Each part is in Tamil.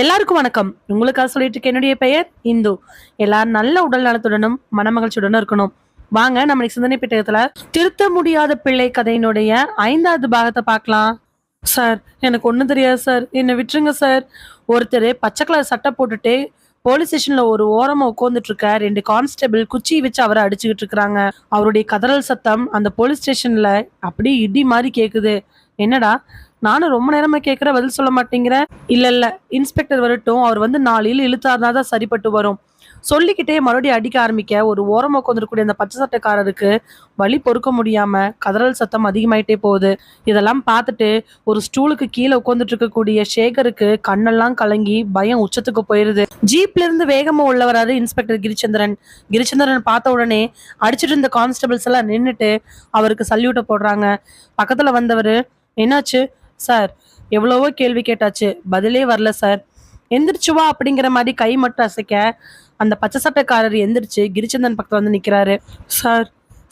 எல்லாருக்கும் வணக்கம். உங்களுக்காக சொல்லிட்டு இருக்க என்னுடைய பெயர் இந்து. எல்லாரும் நல்ல உடல் நலத்துடனும் மனமகிழ்ச்சியுடனும் இருக்கணும். வாங்க நம்ம சிந்தனை பெட்டகத்துல திருத்த முடியாத பிள்ளை கதையினுடைய ஐந்தாவது பாகத்தை பார்க்கலாம். சார் எனக்கு ஒன்றும் தெரியாது சார். என்னை விட்டுருங்க சார். ஒருத்தர் பச்சை கலர் சட்டை போட்டுட்டு போலீஸ் ஸ்டேஷன்ல ஒரு ஓரமா உட்கார்ந்துட்டு இருக்க ரெண்டு கான்ஸ்டபிள் குச்சி வச்சு அவரை அடிச்சுக்கிட்டு இருக்கிறாங்க. அவருடைய கதறல் சத்தம் அந்த போலீஸ் ஸ்டேஷன்ல அப்படியே இடி மாதிரி கேக்குது. என்னடா? நானும் ரொம்ப நேரமா கேட்குற பதில் சொல்ல மாட்டேங்கிற. இல்ல இல்ல. இன்ஸ்பெக்டர் வரட்டும். அவர் வந்து நாளையில் இழுத்தாருனா தான் சரிப்பட்டு வரும். சொல்லிக்கிட்டே மறுபடியும் அடிக்க ஆரம்பிக்க ஒரு ஓரமா உட்காந்துருக்கூடிய அந்த பச்சை சட்டைக்காரருக்கு வலி பொறுக்க முடியாம கதறல் சத்தம் அதிகமாயிட்டே போகுது. இதெல்லாம் பார்த்துட்டு ஒரு ஸ்டூலுக்கு கீழே உட்காந்துட்டு இருக்கக்கூடிய சேகருக்கு கண்ணெல்லாம் கலங்கி பயம் உச்சத்துக்கு போயிருது. ஜீப்ல இருந்து வேகமா உள்ள வராரு இன்ஸ்பெக்டர் கிரிச்சந்திரன். கிரிச்சந்திரன் பார்த்த உடனே அடிச்சிட்டு இருந்த கான்ஸ்டபிள்ஸ் எல்லாம் நின்றுட்டு அவருக்கு சல்யூட்டை போடுறாங்க. பக்கத்துல வந்தவர் என்னாச்சு? சார் எவ்வளவோ கேள்வி கேட்டாச்சு. பதிலே வரல சார். எந்திரிச்சு வா அப்படிங்கிற மாதிரி கை மட்டும் அசைக்க அந்த பச்சை சட்டைக்காரர் எந்திரிச்சு கிரிச்சந்தன் பக்கத்தில் வந்து நிற்கிறாரு சார்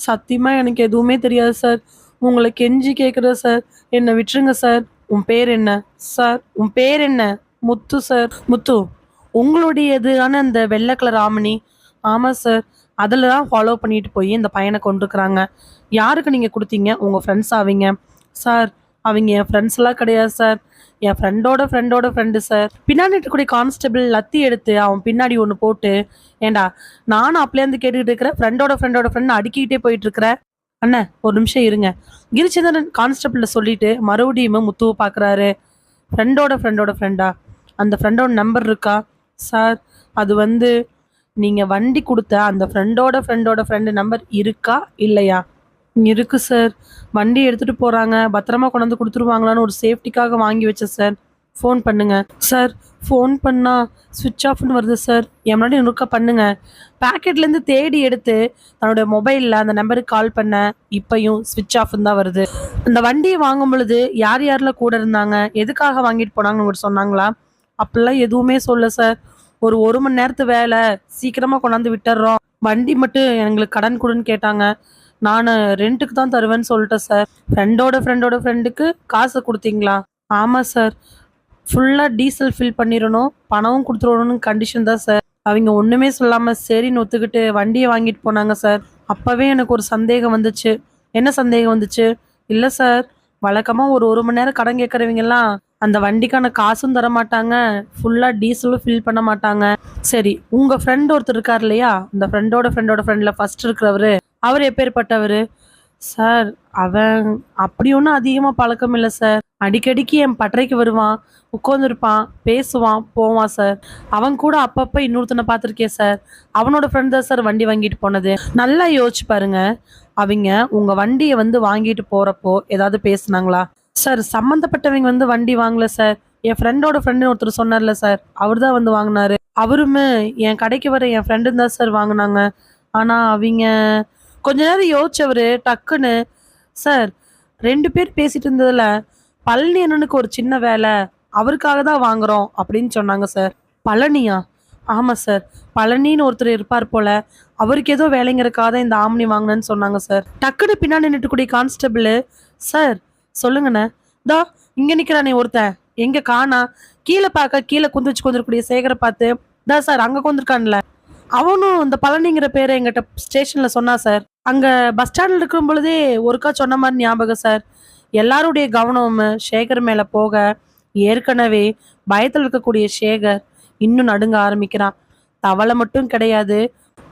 சத்தியமாக எனக்கு எதுவுமே தெரியாது சார். உங்களை கெஞ்சி கேட்குறேன் சார். என்னை விட்டுருங்க சார். உன் பேர் என்ன? சார் உன் பேர் என்ன? முத்து சார். முத்து உங்களுடைய உங்களுடையதுதான அந்த வெள்ளை கலர் ஆமணி. ஆமாம் சார். அதில் தான் ஃபாலோ பண்ணிட்டு போய் இந்த பையனை கொண்டுருக்குறாங்க யாருக்கு நீங்கள் கொடுத்தீங்க? உங்கள் ஃப்ரெண்ட்ஸ் ஆவீங்க சார் அவங்க என் ஃப்ரெண்ட்ஸ் எல்லாம் கிடையாது சார் என் ஃப்ரெண்டோட ஃப்ரெண்டோட ஃப்ரெண்டு சார் பின்னாடி இருக்கக்கூடிய கான்ஸ்டபிள் லத்தி எடுத்து அவன் பின்னாடி ஒன்று போட்டு ஏண்டா நானும் அப்பலேருந்து கேட்டுக்கிட்டு இருக்கிறேன் ஃப்ரெண்டோட ஃப்ரெண்டோட ஃப்ரெண்ட் அடுக்கிக்கிட்டே போயிட்டு இருக்கிறேன் அண்ணன் ஒரு நிமிஷம் இருங்க. கிரிச்சந்திரன் கான்ஸ்டபிள்ல சொல்லிட்டு மறுபடியும் முத்துவை பார்க்குறாரு ஃப்ரெண்டோட ஃப்ரெண்டோட ஃப்ரெண்டா அந்த ஃப்ரெண்டோட நம்பர் இருக்கா? சார் அது வந்து நீங்கள் வண்டி கொடுத்த அந்த ஃப்ரெண்டோட ஃப்ரெண்டோட ஃப்ரெண்டு நம்பர் இருக்கா? இல்லையா? இருக்கு சார் வண்டி எடுத்துட்டு போறாங்க. பத்திரமா கொண்டாந்து கொடுத்துருவாங்களான்னு ஒரு சேஃப்டிக்காக வாங்கி வச்சேன் சார் ஃபோன் பண்ணுங்க. சார் ஃபோன் பண்ணா சுவிட்ச் ஆஃப்னு வருது சார் என் முன்னாடி நுறுக்க பண்ணுங்க. பேக்கெட்லேருந்து தேடி எடுத்து தன்னோட மொபைலில் அந்த நம்பருக்கு கால் பண்ண இப்பையும் சுவிட்ச் ஆஃப்னு தான் வருது. அந்த வண்டியை வாங்கும் பொழுது யார் யாரில் கூட இருந்தாங்க? எதுக்காக வாங்கிட்டு போனாங்கன்னு உங்களுக்கு சொன்னாங்களா? அப்படிலாம் எதுவுமே சொல்ல சார் ஒரு ஒரு மணி நேரத்து வேலை. சீக்கிரமாக கொண்டாந்து விட்டுறோம். வண்டி மட்டும் எங்களுக்கு கடன் கொடுன்னு கேட்டாங்க. நான் ரெண்ட்டுக்கு தான் தருவேன்னு சொல்லிட்டேன் சார் ஃப்ரெண்டோட ஃப்ரெண்டோட ஃப்ரெண்டுக்கு காசு கொடுத்தீங்களா? ஆமாம் சார் ஃபுல்லாக டீசல் ஃபில் பண்ணிடணும். பணமும் கொடுத்துடணும்னு கண்டிஷன் தான் சார் அவங்க ஒன்றுமே சொல்லாமல் சரின்னு ஒத்துக்கிட்டு வண்டியை வாங்கிட்டு போனாங்க சார் அப்போவே எனக்கு ஒரு சந்தேகம் வந்துச்சு. என்ன சந்தேகம் வந்துச்சு? இல்லை சார் வழக்கமாக ஒரு ஒரு மணி நேரம் கடன் கேட்குறவங்கெல்லாம் அந்த வண்டிக்கான காசும் தர மாட்டாங்க. ஃபுல்லாக டீசலும் ஃபில் பண்ண மாட்டாங்க. சரி உங்கள் ஃப்ரெண்ட் ஒருத்தர் இருக்கார் இல்லையா? அந்த ஃப்ரெண்டோட ஃப்ரெண்டோட ஃப்ரெண்டில் ஃபஸ்ட் இருக்கிறவரு. அவர் எப்பேற்பட்டவர்? சார் அவன் அப்படி ஒன்றும் அதிகமாக பழக்கம் இல்லை சார். அடிக்கடிக்கு என் பட்டறைக்கு வருவான் உட்காந்துருப்பான் பேசுவான் போவான் சார். அவன் கூட அப்பப்போ இன்னொருத்தனை பார்த்துருக்கேன் சார். அவனோட ஃப்ரெண்ட் தான் சார் வண்டி வாங்கிட்டு போனது. நல்லா யோசிச்சு பாருங்க. அவங்க உங்கள் வண்டியை வந்து வாங்கிட்டு போகிறப்போ ஏதாவது பேசுனாங்களா? சார் சம்மந்தப்பட்டவங்க வந்து வண்டி வாங்கல சார். என் ஃப்ரெண்டோட ஃப்ரெண்டுன்னு ஒருத்தர் சொன்னார்ல சார். அவர் தான் வந்து வாங்கினாரு. அவருமே என் கடைக்கு வர என் ஃப்ரெண்டு தான் சார் வாங்கினாங்க. ஆனால் அவங்க கொஞ்ச நேரம் யோசிச்சவர் டக்குன்னு சார் ரெண்டு பேர் பேசிட்டு இருந்ததில் பழனி அண்ணனுக்கு ஒரு சின்ன வேலை அவருக்காக தான் வாங்குறோம் அப்படின்னு சொன்னாங்க சார். பழனியா? ஆமாம் சார். பழனின்னு ஒருத்தர் இருப்பார் போல அவருக்கு ஏதோ வேலைங்கிறக்காக தான் இந்த ஆம்னி வாங்கினேன்னு சொன்னாங்க சார். டக்குன்னு பின்னாடி நின்றுக்கூடிய கான்ஸ்டபிள் சார் சொல்லுங்கண்ணே. தா இங்கே நிற்கிறானே ஒருத்தன். எங்கே காணா? கீழே பார்க்க கீழே குந்திச்சு கொண்டிருக்கக்கூடிய சேகரை பார்த்து தா சார் அங்கே கொண்டிருக்கான்ல அவனும் இந்த பழனிங்கிற பேரை எங்கிட்ட ஸ்டேஷனில் சொன்னா சார். அங்கே பஸ் ஸ்டாண்டில் இருக்கும் பொழுதே ஒருக்கா சொன்ன மாதிரி ஞாபகம் சார் எல்லாருடைய கவனமும் சேகர் மேலே போக ஏற்கனவே பயத்தில் இருக்கக்கூடிய சேகர் இன்னும் நடுங்க ஆரம்பிக்கிறான். தவளை மட்டும் கிடையாது.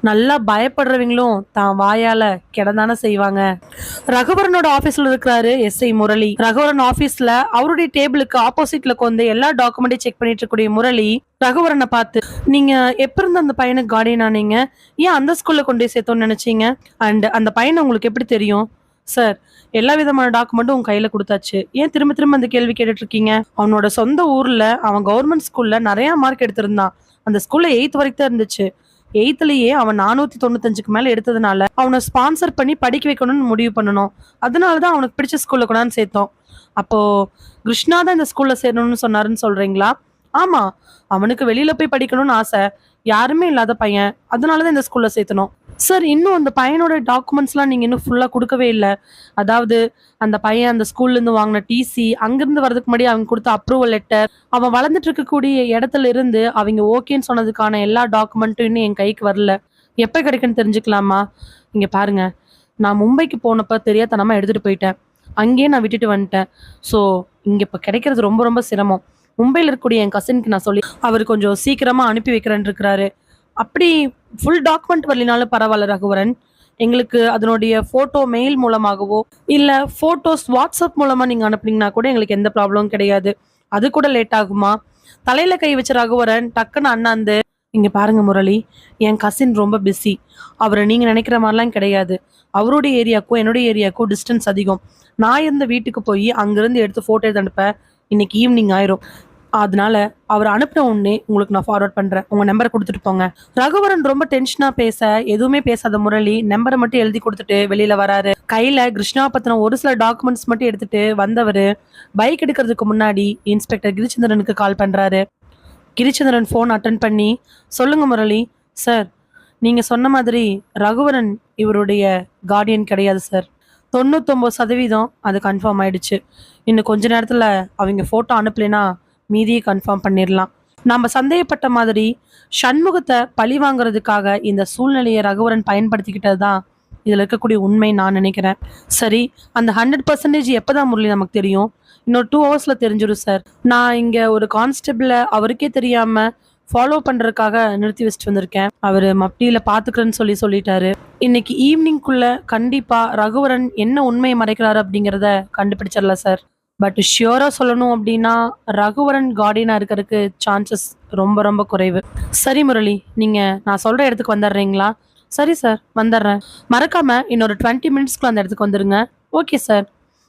நல்லா பயப்படுறவங்களும் தான் வாயால கிடந்தான செய்வாங்க. ரகுவரனோட ஆபீஸ்ல இருக்கிறாரு எஸ்ஐ முரளி. ரகுவரன் ஆபீஸ்ல அவருடைய டேபிளுக்கு ஆப்போசிட்ல கொண்டு எல்லா டாக்குமெண்ட்டையும் செக் பண்ணிட்டு இருக்கக்கூடிய முரளி ரகுவரனை பார்த்து நீங்க எப்ப இருந்து அந்த பையனுக்கு கார்டியன் ஆனீங்க? ஏன் அந்த ஸ்கூல்ல கொண்டு போய் சேர்த்தோம்னு நினைச்சீங்க? அண்ட் அந்த பையனை உங்களுக்கு எப்படி தெரியும்? சார் எல்லா விதமான டாக்குமெண்ட்டும் உங்க கையில கொடுத்தாச்சு. ஏன் திரும்ப திரும்ப அந்த கேள்வி கேட்டுட்டு இருக்கீங்க? அவனோட சொந்த ஊர்ல அவன் கவர்மெண்ட் ஸ்கூல்ல நிறைய மார்க் எடுத்திருந்தான். அந்த ஸ்கூல்ல எயித் வரைக்கும் தான் இருந்துச்சு. எயித்துலயே அவன் நானூத்தி தொண்ணூத்தஞ்சுக்கு மேல எடுத்ததுனால அவனை ஸ்பான்சர் பண்ணி படிக்க வைக்கணும்னு முடிவு பண்ணணும். அதனாலதான் அவனுக்கு பிடிச்ச ஸ்கூல்ல கொண்டாந்து சேர்த்தோம். அப்போ கிருஷ்ணா தான் இந்த ஸ்கூல்ல சேரணும்னு சொன்னாருன்னு சொல்றீங்களா? ஆமா அவனுக்கு வெளியில போய் படிக்கணும்னு ஆசை. யாருமே இல்லாத பையன். அதனாலதான் இந்த ஸ்கூல்ல சேர்த்தணும். சார் இன்னும் அந்த பையனோட டாக்குமெண்ட்ஸ்லாம் நீங்கள் இன்னும் ஃபுல்லாக கொடுக்கவே இல்லை அதாவது அந்த பையன் அந்த ஸ்கூல்லேருந்து வாங்கின டிசி, அங்கேருந்து வரதுக்கு முன்னாடி அவங்க கொடுத்த அப்ரூவல் லெட்டர், அவன் வளர்ந்துட்டு இருக்கக்கூடிய இடத்துல இருந்து அவங்க ஓகேன்னு சொன்னதுக்கான எல்லா டாக்குமெண்ட்டும் இன்னும் என் கைக்கு வரல. எப்போ கிடைக்குன்னு தெரிஞ்சுக்கலாமா? இங்கே பாருங்க, நான் மும்பைக்கு போனப்போ தெரியாதனமாக எடுத்துகிட்டு போயிட்டேன். அங்கேயே நான் விட்டுட்டு வந்துட்டேன். ஸோ இங்கே இப்போ கிடைக்கிறது ரொம்ப ரொம்ப சிரமம். மும்பையில் இருக்கக்கூடிய என் கசினுக்கு நான் சொல்லி அவர் கொஞ்சம் சீக்கிரமாக அனுப்பி வைக்கிறேன் இருக்கிறாரு. அப்படி ஃபுல் டாக்குமெண்ட் வரலினாலும் பரவாயில்ல ரகுவரன். எங்களுக்கு அதனுடைய ஃபோட்டோ மெயில் மூலமாகவோ, இல்லை ஃபோட்டோஸ் வாட்ஸ்அப் மூலமாக நீங்கள் அனுப்புனீங்கன்னா கூட எங்களுக்கு எந்த ப்ராப்ளமும் கிடையாது. அது கூட லேட் ஆகுமா? தலையில் கை வச்ச ரகுவரன் டக்குன்னு அண்ணாந்து, இங்கே பாருங்க முரளி, என் கசின் ரொம்ப பிஸி. அவரை நீங்கள் நினைக்கிற மாதிரிலாம் கிடையாது. அவருடைய ஏரியாக்கும், என்னுடைய ஏரியாக்கும் டிஸ்டன்ஸ் அதிகம். நான் இருந்த வீட்டுக்கு போய் அங்கேருந்து எடுத்து ஃபோட்டோ எடுத்து அனுப்ப இன்னைக்கு ஈவினிங் ஆயிரும். அதனால அவர் அனுப்பின உடனே உங்களுக்கு நான் ஃபார்வர்ட் பண்ணுறேன் உங்கள் நம்பரை கொடுத்துட்டு போங்க. ரகுவரன் ரொம்ப டென்ஷனாக பேச, எதுவுமே பேசாத முரளி நம்பரை மட்டும் எழுதி கொடுத்துட்டு வெளியில் வராரு. கையில் கிருஷ்ணா பத்தின ஒரு சில டாக்குமெண்ட்ஸ் மட்டும் எடுத்துட்டு வந்தவர் பைக் எடுக்கிறதுக்கு முன்னாடி இன்ஸ்பெக்டர் கிரிச்சந்திரனுக்கு கால் பண்ணுறாரு கிரிச்சந்திரன் ஃபோன் அட்டன் பண்ணி, சொல்லுங்க முரளி. சார், நீங்கள் சொன்ன மாதிரி ரகுவரன் இவருடைய கார்டியன் கிடையாது சார். 99% அது கன்ஃபார்ம் ஆயிடுச்சு. இன்னும் கொஞ்ச நேரத்தில் அவங்க ஃபோட்டோ அனுப்பலைன்னா மீதியை கன்ஃபார்ம் பண்ணிடலாம் நம்ம சந்தேகப்பட்ட மாதிரி சண்முகத்தை பழி வாங்குறதுக்காக இந்த சூழ்நிலையை ரகுவரன் பயன்படுத்திக்கிட்டது தான் இதில் இருக்கக்கூடிய உண்மை நான் நினைக்கிறேன். சரி, அந்த ஹண்ட்ரட் பர்சன்டேஜ் எப்போ தான் முரளி நமக்கு தெரியும்? இன்னொரு டூ ஹவர்ஸில் தெரிஞ்சிடும் சார். நான் இங்கே ஒரு கான்ஸ்டபிளை அவருக்கே தெரியாமல் ஃபாலோ பண்றதுக்காக நிறுத்தி வச்சுட்டு வந்திருக்கேன். அவர் மப்டியில் பார்த்துக்கிறேன்னு சொல்லி சொல்லிட்டாரு. இன்னைக்கு ஈவினிங்குள்ளே கண்டிப்பாக ரகுவரன் என்ன உண்மையை மறைக்கிறாரு அப்படிங்கிறத கண்டுபிடிச்சிடலாம் சார். பட் ஷியூரா சொல்லணும் அப்படின்னா, ரகுவரன் கார்டியனா இருக்கறதுக்கு சான்சஸ் ரொம்ப ரொம்ப குறைவு. சரி முரளி, நீங்க நான் சொல்ற இடத்துக்கு வந்துடுறீங்களா? சரி சார், வந்துடுறேன். மறக்காம இன்னொரு 20 மினிட்ஸ்க்குள்ள அந்த இடத்துக்கு வந்துருங்க. Okay sir.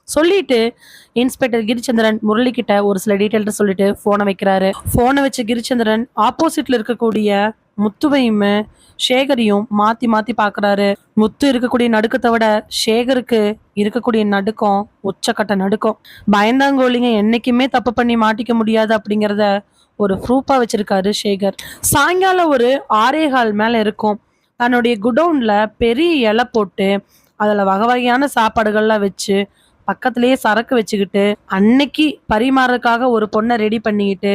சொல்லிட்டு இன்ஸ்பெக்டர் கிரிச்சந்திரன் முரளி கிட்ட ஒரு சில டீட்டெயில்ட்ட சொல்லிட்டு ஃபோனை வைக்கிறாரு. ஃபோனை வச்சு கிரிச்சந்திரன் ஆப்போசிட்ல இருக்கக்கூடிய முத்துவையும், சேகரையும் மாத்தி மாத்தி பார்க்குறாரு. முத்து இருக்கக்கூடிய நடுக்கத்தை விட சேகருக்கு இருக்கக்கூடிய நடுக்கம் உச்சக்கட்ட நடுக்கம். பயந்தாங்கோலிங்க என்னைக்குமே தப்பு பண்ணி மாட்டிக்க முடியாது அப்படிங்கிறத ஒரு ப்ரூஃபா வச்சிருக்காரு சேகர். சாயங்காலம் ஒரு 6:15 மேல இருக்கும். தன்னுடைய குடவுனில் பெரிய இலை போட்டு, அதுல வகை வகையான சாப்பாடுகள்லாம் வச்சு, பக்கத்திலேயே சரக்கு வச்சுக்கிட்டு, அன்னைக்கு பரிமாறதுக்காக ஒரு பொண்ணை ரெடி பண்ணிக்கிட்டு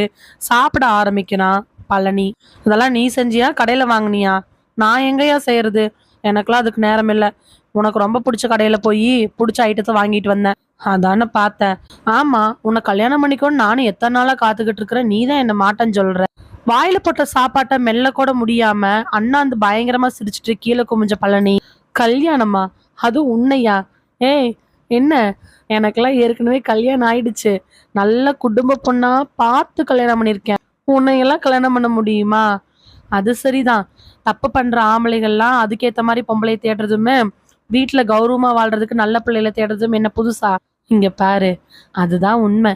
சாப்பிட ஆரம்பிக்கிறான் பழனி. இதெல்லாம் நீ செஞ்சியா? கடையில வாங்குனியா? நான் எங்கேயா செய்றது? எனக்கெல்லாம் அதுக்கு நேரம் இல்ல. உனக்கு ரொம்ப புடிச்ச கடையில போயி புடிச்ச ஐட்டத்தை வாங்கிட்டு வந்தேன். அதானே பார்த்தேன். ஆமா, உன்னை கல்யாணம் பண்ணிக்கோன்னு நானும் எத்தனை நாளா காத்துக்கிட்டு இருக்கிறேன். நீ தான் என்ன மாட்டேன்னு சொல்ற. வாயில போட்ட சாப்பாட்டை மெல்ல கூட முடியாம அண்ணாந்து பயங்கரமா சிரிச்சுட்டு கீழே குமிஞ்ச பழனி. கல்யாணமா? அது உன்னையா? ஏய் என்ன? எனக்கெல்லாம் ஏற்கனவே கல்யாணம் ஆயிடுச்சு. நல்ல குடும்ப பொண்ணா பார்த்து கல்யாணம் பண்ணியிருக்கேன். உன்னையெல்லாம் கல்யாணம் பண்ண முடியுமா? அது சரிதான். தப்பு பண்ற ஆம்பளைகள்லாம் அதுக்கேத்த மாதிரி பொம்பளை தேடுறதுமே, வீட்டுல கௌரவமா வாழ்றதுக்கு நல்ல பிள்ளைகள தேடுறதும் என்ன புதுசா? இங்க பாரு, அதுதான் உண்மை.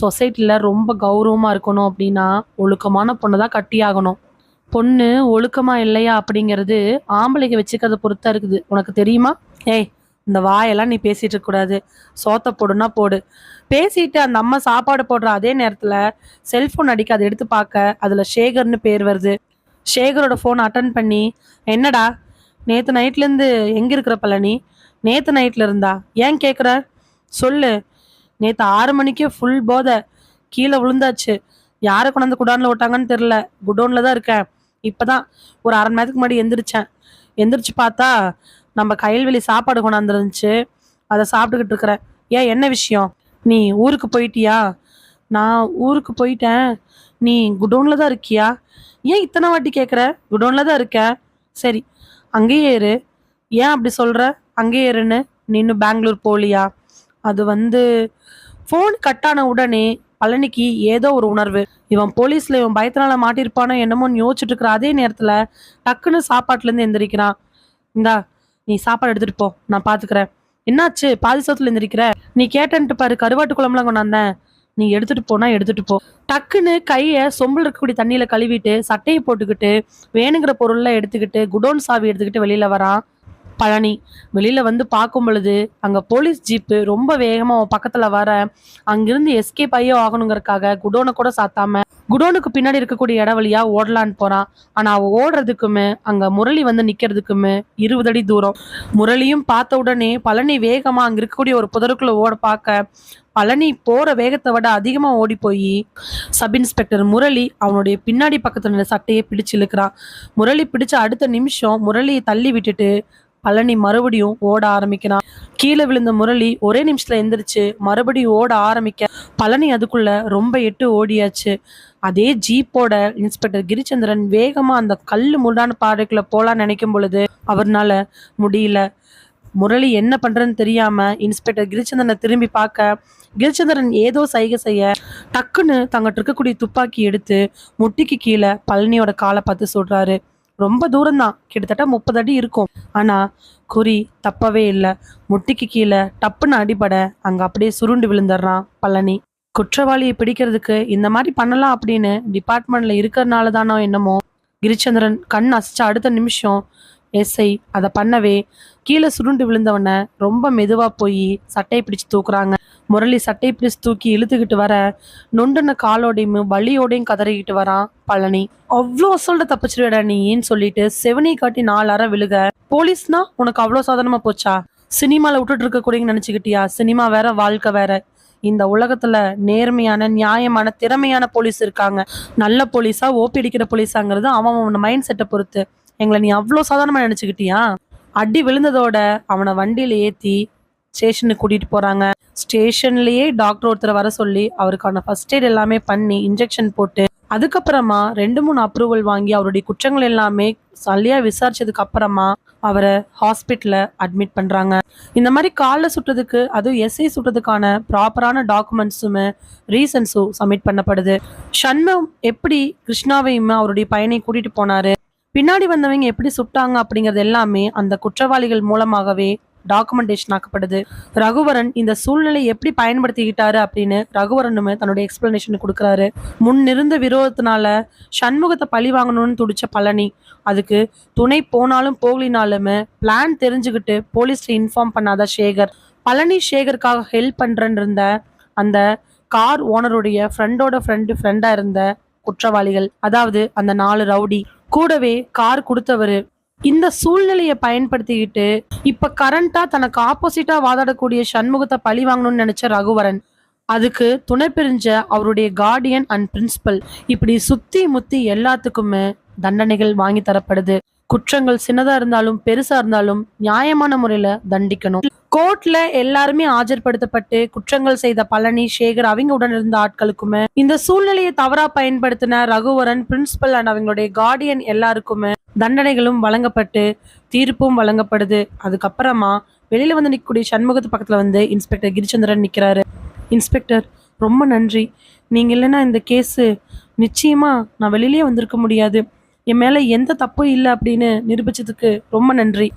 சொசைட்டில ரொம்ப கௌரவமா இருக்கணும் அப்படின்னா, ஒழுக்கமான பொண்ணு தான் கட்டியாகணும். பொண்ணு ஒழுக்கமா இல்லையா அப்படிங்கிறது ஆம்பளைக்கு வச்சுக்கிறத பொறுத்தா இருக்குது. உனக்கு தெரியுமா? ஏய், இந்த வாயெல்லாம் நீ பேசிட்டு இருக்கக்கூடாது. சோத்த போடுன்னா போடு. பேசிட்டு அந்த அம்மா சாப்பாடு போடுற அதே நேரத்துல செல்போன் அடிக்க அதை எடுத்து பார்க்க, அதுல சேகர்னு பேர் வருது. சேகரோட ஃபோன அட்டன் பண்ணி, என்னடா? நேத்து நைட்லேருந்து எங்க இருக்கிற பழனி? நேத்து நைட்ல இருந்தா? ஏன் கேட்குற? சொல்லு. நேத்து ஆறு மணிக்கே ஃபுல் போதை. கீழே விழுந்தாச்சு. யாரை கொண்டாந்து குடோன்ல விட்டாங்கன்னு தெரியல. குடோன்ல தான் இருக்கேன். இப்பதான் ஒரு அரை மணி நேரத்துக்கு முன்னாடி எந்திரிச்சேன். எந்திரிச்சு பார்த்தா, நம்ம கயல்வெளி சாப்பாடு கொண்டாந்துருந்துச்சு. அதை சாப்பிட்டுக்கிட்டு இருக்கிறேன். ஏன் என்ன விஷயம்? நீ ஊருக்கு போயிட்டியா? நான் ஊருக்கு போயிட்டேன். நீ குடோனில் தான் இருக்கியா? ஏன் இத்தனை வாட்டி கேட்குற? குடோனில் தான் இருக்கேன். சரி, அங்கேயே இரு. ஏன் அப்படி சொல்கிற அங்கேயே இருன்னு. நீ இன்னும் பெங்களூர் போகலையா? அது வந்து ஃபோன் கட் ஆன உடனே பழனிக்கு ஏதோ ஒரு உணர்வு. இவன் போலீஸ்ல இவன் பயத்தினால மாட்டியிருப்பானோ என்னமோன்னு யோசிச்சுட்டு இருக்கிற அதே நேரத்துல டக்குன்னு சாப்பாட்டுலேருந்து எந்திரிக்கிறான். இந்தா, நீ சாப்பாடு எடுத்துட்டு போ. நான் பாத்துக்கிறேன் என்னாச்சு? பாதி சோத்துல எந்திரிக்கிற? நீ கேட்டேன்ட்டு பாரு கருவாட்டு குழம்புலாம் கொண்டாந்தேன். நீ எடுத்துட்டு போனா எடுத்துட்டு போ. டக்குன்னு கையை சொம்பில் இருக்கக்கூடிய தண்ணியில கழுவிட்டு, சட்டையை போட்டுக்கிட்டு, வேணுங்கிற பொருள்லாம் எடுத்துக்கிட்டு, குடோன் சாவி எடுத்துக்கிட்டு வெளியில வரான். பழனி. வெளியில வந்து பார்க்கும் பொழுது அங்க போலீஸ் ஜீப்பு ரொம்ப வேகமா அவன் பக்கத்துல வர அங்கிருந்து எஸ்கேப் ஆகியோ ஆகணுங்கிறதுக்காக குடோனை கூட சாத்தாம குடோனுக்கு பின்னாடி இருக்கக்கூடிய இட வழியா ஓடலான்னு போறான். ஆனா அவன் ஓடுறதுக்குமே அங்க முரளி வந்து நிக்கிறதுக்குமே இருபது அடி தூரம். முரளியும் பார்த்த உடனே பழனி வேகமா அங்க இருக்கக்கூடிய ஒரு புதருக்குள்ள ஓட பார்க்க பழனி போற வேகத்தை விட அதிகமா ஓடி போய் சப் இன்ஸ்பெக்டர் முரளி அவனுடைய பின்னாடி பக்கத்துல இருந்த சட்டையை பிடிச்சு இழுக்கிறான். முரளி பிடிச்ச அடுத்த நிமிஷம் முரளியை தள்ளி விட்டுட்டு பழனி மறுபடியும் ஓட ஆரம்பிக்கிறான் கீழே விழுந்த முரளி ஒரே நிமிஷத்துல எந்திரிச்சு மறுபடியும் ஓட ஆரம்பிக்க பழனி அதுக்குள்ள ரொம்ப எட்டு ஓடியாச்சு. அதே ஜீப்போட இன்ஸ்பெக்டர் கிரிச்சந்திரன் வேகமா அந்த கல்லு முள்ளான பாறைக்குள்ள போலான்னு நினைக்கும் பொழுது அவர்னால முடியல. முரளி என்ன பண்றதுன்னு தெரியாம இன்ஸ்பெக்டர் கிரிச்சந்திரனை திரும்பி பார்க்க கிரிச்சந்திரன் ஏதோ சைகை செய்ய டக்குன்னு தங்கிட்ட இருக்கக்கூடிய துப்பாக்கி எடுத்து முட்டிக்கு கீழே பழனியோட காலை பார்த்து சொல்றாரு. ரொம்ப தூரம்தான். கிட்டத்தட்ட முப்பது அடி இருக்கும். ஆனால் குறி தப்பவே இல்லை. முட்டிக்கு கீழே டப்புன்னு அடிபட அங்கே அப்படியே சுருண்டு விழுந்துடுறான் பழனி. குற்றவாளியை பிடிக்கிறதுக்கு இந்த மாதிரி பண்ணலாம் அப்படின்னு டிபார்ட்மெண்ட்ல இருக்கிறதுனால தானோ என்னமோ கிரிச்சந்திரன் கண் அசிச்ச அடுத்த நிமிஷம் எஸ்ஐ அதை பண்ணவே கீழே சுருண்டு விழுந்தவனை ரொம்ப மெதுவாக போய் சட்டையை பிடிச்சு தூக்குறாங்க. முரளி சட்டையை பிடிச்சு தூக்கி இழுத்துக்கிட்டு வர நொண்டுன காலோடையும் வலியோடையும் கதறிக்கிட்டு வரான் பழனி. அவ்வளோ அசல்ட்ட தப்பிச்சிருவேடா நீன்னு சொல்லிட்டு செவனி காட்டி நாலு அற விழுக. போலீஸ்னா உனக்கு அவ்வளோ சாதனமா போச்சா? சினிமால விட்டுட்டு இருக்க கூடன்னு நினைச்சுக்கிட்டியா? சினிமா வேற வாழ்க்கை வேற. இந்த உலகத்துல நேர்மையான நியாயமான திறமையான போலீஸ் இருக்காங்க. நல்ல போலீஸா ஓபி அடிக்கிற போலீஸாங்கிறது அவன் அவன் மைண்ட் செட்டை பொறுத்து. எங்களை நீ அவ்வளோ சாதாரணமா நினைச்சுக்கிட்டியா? அடி விழுந்ததோட அவனை வண்டியில ஏத்தி ஸ்டேஷனுக்கு கூட்டிட்டு போறாங்க. ஸ்டேஷன்லேயே டாக்டர் ஒருத்தரை வர சொல்லி அவருக்கான ஃபர்ஸ்ட் எய்ட் எல்லாமே பண்ணி இன்ஜெக்ஷன் போட்டு அதுக்கப்புறமா ரெண்டு மூணு அப்ரூவல் வாங்கி அவருடைய குற்றங்கள் எல்லாமே சல்லியாக விசாரிச்சதுக்கு அப்புறமா அவரை ஹாஸ்பிட்டலில் அட்மிட் பண்ணுறாங்க இந்த மாதிரி காலில் சுட்டதுக்கு அதுவும் எஸ்ஐ சுட்டதுக்கான ப்ராப்பரான டாக்குமெண்ட்ஸுமே ரீசன்ஸும் சப்மிட் பண்ணப்படுது. ஷண்முகம் எப்படி கிருஷ்ணாவையும் அவருடைய பையனை கூட்டிகிட்டு போனாரு? பின்னாடி வந்தவங்க எப்படி சுட்டாங்க அப்படிங்கிறது எல்லாமே அந்த குற்றவாளிகள் மூலமாகவே டாக்குமெண்டேஷன் ஆக்கப்படுது. ரகுவரன் இந்த சூழ்நிலை எப்படி பயன்படுத்திக்கிட்டாரு அப்படின்னு ரகுவரனுமே தன்னுடைய எக்ஸ்பிளனேஷன் கொடுக்குறாரு. முன்னிருந்த விரோதத்தினால சண்முகத்தை பழி வாங்கணும்னு துடிச்ச பழனி அதுக்கு துணை போனாலும் போகலினாலுமே பிளான் தெரிஞ்சுக்கிட்டு போலீஸ்ல இன்ஃபார்ம் பண்ணாத சேகர். பழனி சேகருக்காக ஹெல்ப் பண்ணுறன்னு இருந்த அந்த கார் ஓனருடைய ஃப்ரெண்டோட ஃப்ரெண்டு ஃப்ரெண்டாக இருந்த குற்றவாளிகள் அதாவது அந்த நாலு ரவுடி கூடவே கார் கொடுத்தவர் இந்த சூழ்நிலையை பயன்படுத்திக்கிட்டு இப்ப கரண்டா தனக்கு ஆப்போசிட்டா வாதாடக்கூடிய சண்முகத்தை பழி வாங்கணும்னு நினைச்ச ரகுவரன் அதுக்கு துணை பிரிஞ்ச அவருடைய கார்டியன் அண்ட் பிரின்சிபல் இப்படி சுத்தி முத்தி எல்லாத்துக்குமே தண்டனைகள் வாங்கி தரப்படுது. குற்றங்கள் சின்னதா இருந்தாலும் பெருசா இருந்தாலும் நியாயமான முறையில தண்டிக்கணும். கோர்ட்ல எல்லாருமே ஆஜர்படுத்தப்பட்டு குற்றங்கள் செய்த பழனி சேகர் அவங்க உடன் இருந்த ஆட்களுக்குமே இந்த சூழ்நிலையை தவறா பயன்படுத்தின ரகுவரன் பிரின்சிபல் அண்ட் அவங்களுடைய கார்டியன் எல்லாருக்குமே தண்டனைகளும் வழங்கப்பட்டு தீர்ப்பும் வழங்கப்படுது. அதுக்கப்புறமா வெளியில வந்து நிற்கக்கூடிய சண்முகத்து பக்கத்துல வந்து இன்ஸ்பெக்டர் கிரிச்சந்திரன் நிக்கிறாரு. இன்ஸ்பெக்டர் ரொம்ப நன்றி. நீங்க இல்லைன்னா இந்த கேஸு நிச்சயமா நான் வெளியிலே வந்திருக்க முடியாது. என் மேலே எந்த தப்பும் இல்லை அப்படின்னு நிரூபிச்சதுக்கு ரொம்ப நன்றி.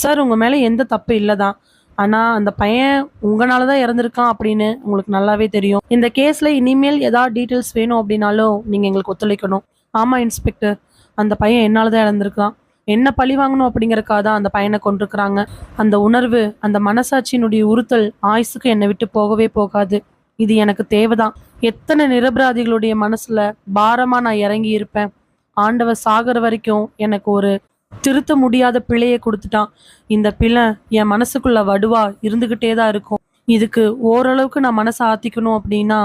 சார் உங்கள் மேலே எந்த தப்பு இல்லைதான். ஆனால் அந்த பையன் உங்களால தான் இறந்துருக்கான் அப்படின்னு உங்களுக்கு நல்லாவே தெரியும். இந்த கேஸில் இனிமேல் ஏதாவது டீட்டெயில்ஸ் வேணும் அப்படின்னாலும் நீங்கள் எங்களுக்கு ஒத்துழைக்கணும். ஆமாம் இன்ஸ்பெக்டர் அந்த பையன் என்னால் தான் இறந்துருக்கான். என்ன பழி வாங்கணும் அப்படிங்கிறக்காக தான் அந்த பையனை கொண்டிருக்கிறாங்க அந்த உணர்வு அந்த மனசாட்சியினுடைய உறுத்தல் ஆயுசுக்கு என்னை விட்டு போகவே போகாது. இது எனக்கு தேவைதான். எத்தனை நிரபராதிகளுடைய மனசில் பாரமாக நான் இறங்கி இருப்பேன் ஆண்டவர் சாகர வரைக்கும் எனக்கு ஒரு திருத்த முடியாத பிழையை கொடுத்துட்டான். இந்த பிழை என் மனசுக்குள்ள வடுவா இருந்துகிட்டே தான் இருக்கும். இதுக்கு ஓரளவுக்கு நான் மனசை ஆத்திக்கணும் அப்படின்னா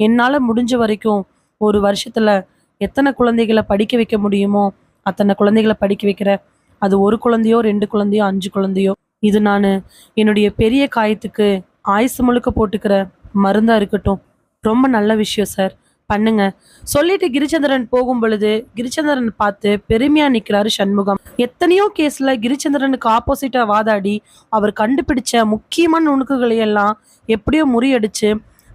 என்னால் முடிஞ்ச வரைக்கும் ஒரு வருஷத்தில் எத்தனை குழந்தைகளை படிக்க வைக்க முடியுமோ அத்தனை குழந்தைகளை படிக்க வைக்கிறேன் அது ஒரு குழந்தையோ ரெண்டு குழந்தையோ அஞ்சு குழந்தையோ. இது நான் என்னுடைய பெரிய காயத்துக்கு ஆயுசு முழுக்க போட்டுக்கிற மருந்தாக இருக்கட்டும். ரொம்ப நல்ல விஷயம் சார். பண்ணுங்க. சொல்லிட்டு கிரிச்சந்திரன் போகும் பொழுது கிரிச்சந்திரன் பார்த்து பெருமையா நிக்கிறாரு சண்முகம். எத்தனையோ கேஸ்ல கிரிச்சந்திரனுக்கு ஆப்போசிட்டா வாதாடி அவர் கண்டுபிடிச்ச முக்கியமான நுணுக்குகளை எல்லாம் எப்படியோ முறியடிச்சு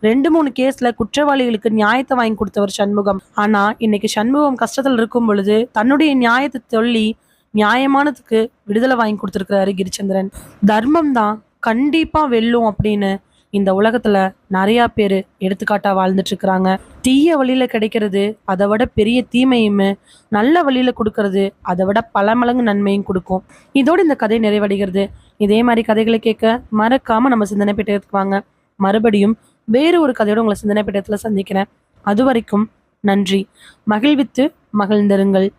ரெண்டு மூணு கேஸ்ல குற்றவாளிகளுக்கு நியாயத்தை வாங்கி கொடுத்தவர் சண்முகம். ஆனா இன்னைக்கு சண்முகம் கஷ்டத்துல இருக்கும் பொழுது தன்னுடைய நியாயத்தை சொல்லி நியாயமானதுக்கு விடுதலை வாங்கி கொடுத்துருக்கிறாரு கிரிச்சந்திரன். தர்மம் தான் கண்டிப்பா வெல்லும் அப்படின்னு இந்த உலகத்துல நிறைய பேர் எடுத்துக்காட்டா வாழ்ந்துட்டு இருக்கிறாங்க தீய வழியில கிடைக்கிறது அதை விட பெரிய தீமையும் நல்ல வழியில கொடுக்கறது அதை விட பல மடங்கு நன்மையும் கொடுக்கும். இதோடு இந்த கதை நிறைவடைகிறது. இதே மாதிரி கதைகளை கேட்க மறக்காம நம்ம சிந்தனை பெட்டகத்துக்கு வாங்க. மறுபடியும் வேறு ஒரு கதையோட உங்களை சிந்தனை பெட்டகத்துல சந்திக்கிறேன். அது வரைக்கும் நன்றி. மகிழ்வித்து மகிழ்ந்திருங்கள்.